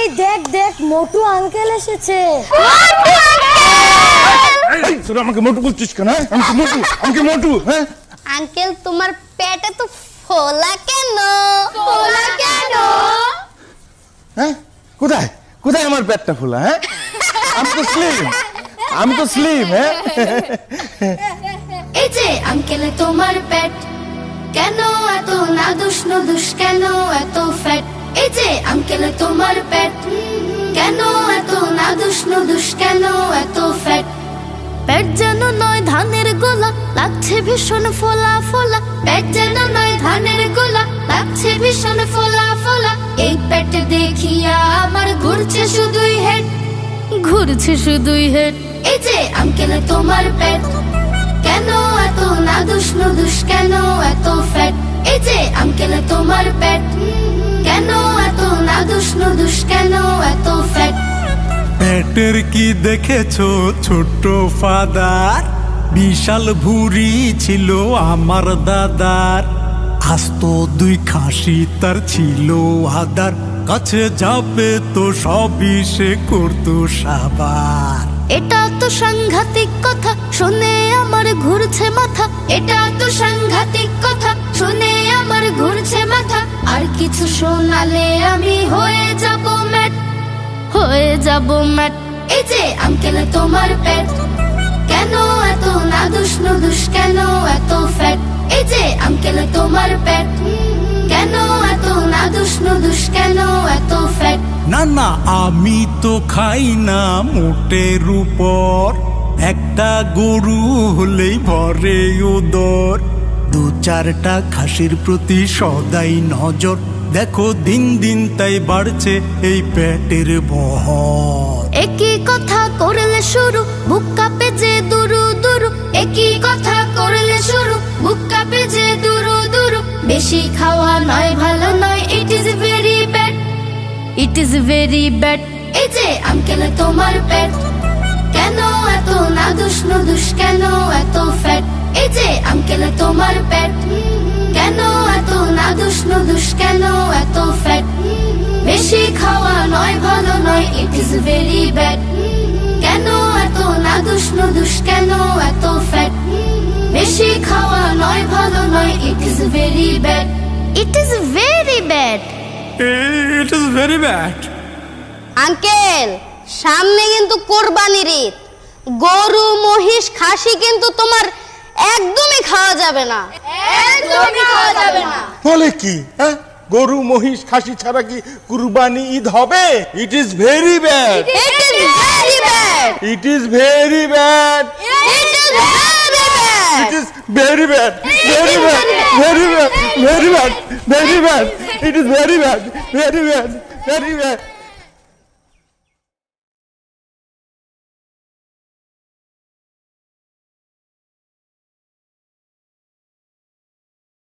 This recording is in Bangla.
এই দেখ দেখ মোটু আঙ্কেল এসেছে। তোরা আমাকে মোটু বলছিস কেন হ্যাঁ? আমি মোটু আমাকে মোটু হ্যাঁ? আঙ্কেল তোমার পেটে তো ফোলা কেন? ফোলা কেন? হ্যাঁ? কোথায়? কোথায় আমার পেটটা ফোলা হ্যাঁ? আমি তো স্লিম আমি তো স্লিম হ্যাঁ? এই যে আঙ্কেল তোমার পেট। কেন এত নাদুস নদুস কেন এত ফ্যাট এই যে আঙ্কেল তোমার পেট কেন এত নাদুস নদুস কেন এত ফ্যাট পেট যেন নয় ধানের গোলা লাগছে ভীষণ ফোলা ফোলা। পেট যেন নয় ধানের গোলা লাগছে ভীষণ ফোলা ফোলা। এই পেট দেখিয়া আমার ঘুরছে শুধুই হেড ঘুরছে শুধুই হেড এই যে আঙ্কেল তোমার পেট কেন এত নাদুস নদুস কেন এত ফ্যাট এই যে আঙ্কেল তোমার পেট পেটের কি দেখেছ ছোট্ট ফাদার? বিশাল ভুরি ছিল আমার দাদার। আস্ত দুই খাসি তার ছিল আদার। কাছে যাবে তো সবই সে করতো সাবার। এটা তো সাংঘাতিক কথা, শুনে আমার ঘুরছে মাথা। এটা তো সাংঘাতিক কথা, শুনে আমার ঘুরছে মাথা। আর কিছু শোনালে আমি হয়ে যাব ম্যাট, হয়ে যাব ম্যাট। এই যে আঙ্কেল তোমার পেট। কেন এত নাদুস নদুস, কেন এত ফ্যাট এই যে আঙ্কেল তোমার পেট। কেন এত নাদুস নদুস, কেন এত ফ্যাট না না আমি তো খাই না মোটের উপর একটা গরু হলেই ভরে উদর। দু চারটা খাসির প্রতি সদাই নজর। দেখো দিন দিন তাই বাড়ছে এই পেটের বহ একই কথা করলে শুরু, বুক কাঁপে যে দুরু দুরু। একই কথা করলে শুরু, বুক কাঁপে যে দুরু দুরু। বেশি খাওয়া নয়, ভালো নয় it is very bad it is very bad এই যে আঙ্কেল তোমার পেট কেন এত নাদুস নদুস, কেন এই যে আঙ্কেল তোমার পেট। কেন এত নাদুস নদুস কেন এত ফ্যাট বেশি খাওয়া নয় ভালো নয় ইট ইজ ভেরি ব্যাড কেন এত নাদুস নদুস কেন এত ফ্যাট বেশি খাওয়া নয় ভালো নয় it is very bad it is very bad it is very bad uncle সামনে কিন্তু কোরবানির ঈদ। গরু মহিষ খাসি কিন্তু তোমার একদমই খাওয়া যাবে না। একদমই খাওয়া যাবে না। বলে কি হ্যাঁ? গরু মহিষ খাসি ছাড়া কি কুরবানি ঈদ হবে? It is very bad it is very bad it is very bad it is very bad It is very bad, very bad, very bad, very bad, very bad. It is very bad, very bad, very bad.